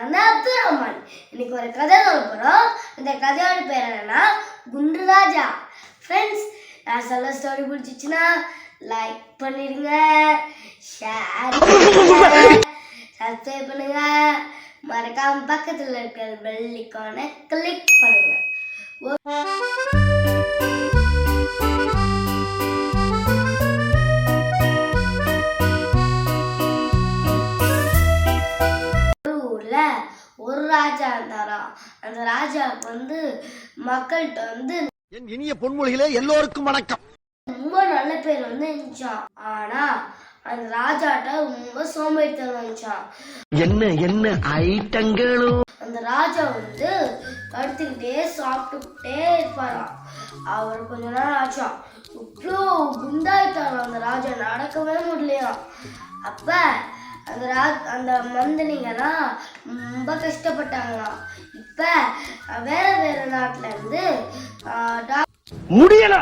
நான் தான் அப்துல் ரஹ்மான். இன்னைக்கு ஒரு கதை சொல்ல போகிறோம் இந்த கதையோட பேர் என்னன்னா குண்டு ராஜா ஃப்ரெண்ட்ஸ் நான் சொல்ல ஸ்டோரி பிடிச்சிச்சுன்னா லைக் பண்ணிடுங்க ஷேர் பண்ணுங்க. சப்ஸ்கிரைப் பண்ணுங்க. மறக்காம பக்கத்தில் இருக்கிற பெல் ஐக்கானை கிளிக் பண்ணுங்க. ராஜா இருந்தாராம் அந்த ராஜாவுக்கு வந்து மக்கள்கிட்ட வந்து என் இனிய பொன்மொழிகளே எல்லோருக்கும் வணக்கம். ரொம்ப நல்ல பேர் வந்து இருந்துச்சான் ஆனா அந்த ராஜாட்ட ரொம்ப சோம்பேறித்தனம் இருந்துச்சான் என்ன என்ன ஐட்டங்களும் அந்த ராஜா வந்து படுத்துக்கிட்டே சாப்பிட்டுக்கிட்டே இருப்பாராம். அவர் கொஞ்ச நேரம் ஆச்சாம் இவ்வளோ குண்டாயிட்டாராம் அந்த ராஜா. நடக்கவே முடியலையாம். அப்ப அந்த ரா அந்த மந்திரிங்கெல்லாம் ரொம்ப கஷ்டப்பட்டாங்களாம் இப்ப வேற வேற நாட்டுல இருந்து முடியல.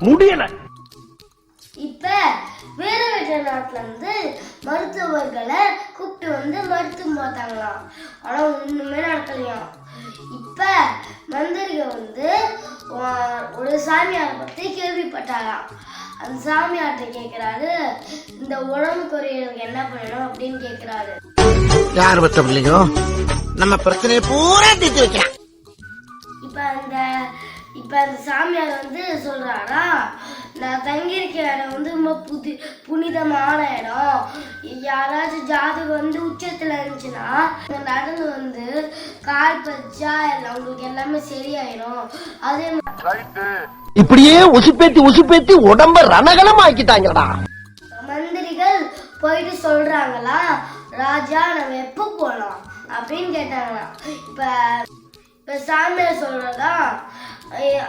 முடியல. இப்ப வேற வேற நாட்டுல இருந்து மருத்துவர்களை கூப்பிட்டு வந்து மருத்துவம் பார்த்தாங்களாம் ஆனா ஒண்ணுமே நடக்கலையாம் இப்ப மந்திரிகள் வந்து ஒரு சாமியார் பத்தி கேள்விப்பட்டாராம் அந்த சாமியார்ட்ட கேக்குறாரு. இந்த உடம்பு குறையிறதுக்கு என்ன பண்ணணும் அப்படின்னு கேக்குறாரு. யார் பத்த பிள்ளைங்க? நம்ம பிரச்சனையை பூரா தீர்த்து வைக்கலாம் இப்ப அந்த இப்ப அந்த சாமியார் வந்து சொல்றாரா நான் தங்கியிருக்க இடம் வந்து ரொம்ப புதி புனிதமான இடம். யாராச்சும் ஜாதகம் வந்து உச்சத்துல இருந்துச்சுன்னா நடந்து வந்து கால் பச்சா எல்லாம் உங்களுக்கு எல்லாமே சரியாயிடும் அதே இப்படியே உசுப்பேத்தி உசுப்பேத்தி உடம்ப ரணகலம் ஆக்கிட்டாங்கடா மந்திரிகள் போயிட்டு சொல்றாங்களா ராஜா நம்ம எப்போ போகலாம் அப்படின்னு கேட்டாங்களாம். இப்ப இப்போ சாமியார் சொல்றதா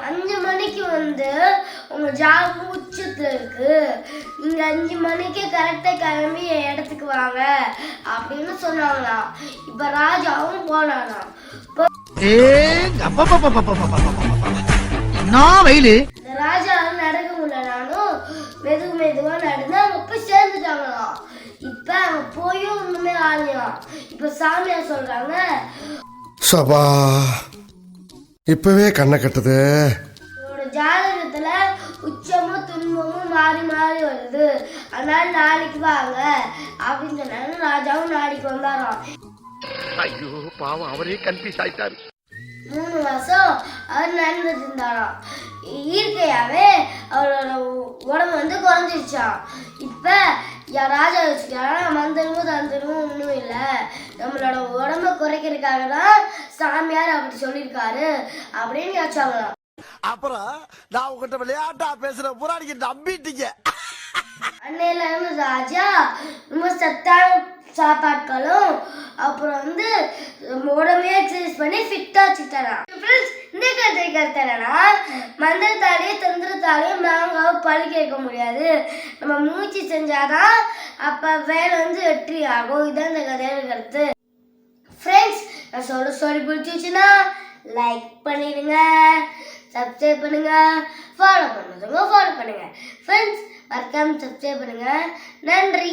அஞ்சு மணிக்கு வந்து உங்க ஜாபம் உச்சத்துல இருக்கு நீங்க அஞ்சு மணிக்கு கரெக்டா கிளம்பி என் இடத்துக்கு வாங்க அப்படின்னு சொன்னாங்களாம் இப்ப ராஜாவும் போனானா ராஜா நடக்க முடியலனாலும் மெது மெதுவா நடந்து அவங்க போய் சேர்ந்துட்டாங்களாம் இப்ப அவங்க போயும் ஒண்ணுமே ஆகலாம் இப்ப சாமியார் சொல்றாங்க சபா இப்பவே கண்ணை கட்டுது. உங்களோட ஜாதகத்துல உச்சமும் துன்பமும் மாறி மாறி வருது. அதனால நாளைக்கு வாங்க. அப்படின்னு சொன்னாங்க ராஜாவும் நாளைக்கு வந்தாராம் ஐயோ பாவம் அவரே கன்ஃபியூஸ் ஆயிட்டாரு. மூணு மாதம் அவர் நடந்துட்டு இருந்தாராம் இயற்கையாகவே அவரோட உடம்பு வந்து குறைஞ்சிருச்சான் இப்போ ராஜா வச்சுக்காரா மந்திரமும் தந்திரமும் ஒன்றும் இல்லை. நம்மளோட உடம்ப குறைக்கிறதுக்காக தான் சாமியார் அப்படி சொல்லியிருக்காரு அப்படின்னு யோசிச்சாங்களாம். அப்புறம் நான் உங்ககிட்ட விளையாட்டா பேசுற புறாடிக்கு நம்பிட்டீங்க. அன்னையில இருந்து ராஜா ரொம்ப சத்தான சாப்பாட்களும் அப்புறம் வந்து உடம்பே எக்ஸசைஸ் பண்ணி ஃபிட்டாக வச்சுக்கிட்டாராம். ஃப்ரெண்ட்ஸ் இந்த கதை கருத்து என்னன்னா மந்திரத்தாலேயும் தந்திரத்தாலேயும் நாங்காவை பழி கேட்க முடியாது. நம்ம மூச்சு செஞ்சாதான் அப்போ வேலை வந்து வெற்றி ஆகும். இதுதான் இந்த கதையோட கருத்து. ஃப்ரெண்ட்ஸ் நான் சொல்ல சொல்லி பிடிச்சிச்சுன்னா லைக் பண்ணிடுங்க சப்ஸ்கிரைப் பண்ணுங்க ஃபாலோ பண்ணுறவங்க ஃபாலோ பண்ணுங்க. ஃப்ரெண்ட்ஸ் மறக்காம சப்ஸ்கிரைப் பண்ணுங்க. நன்றி.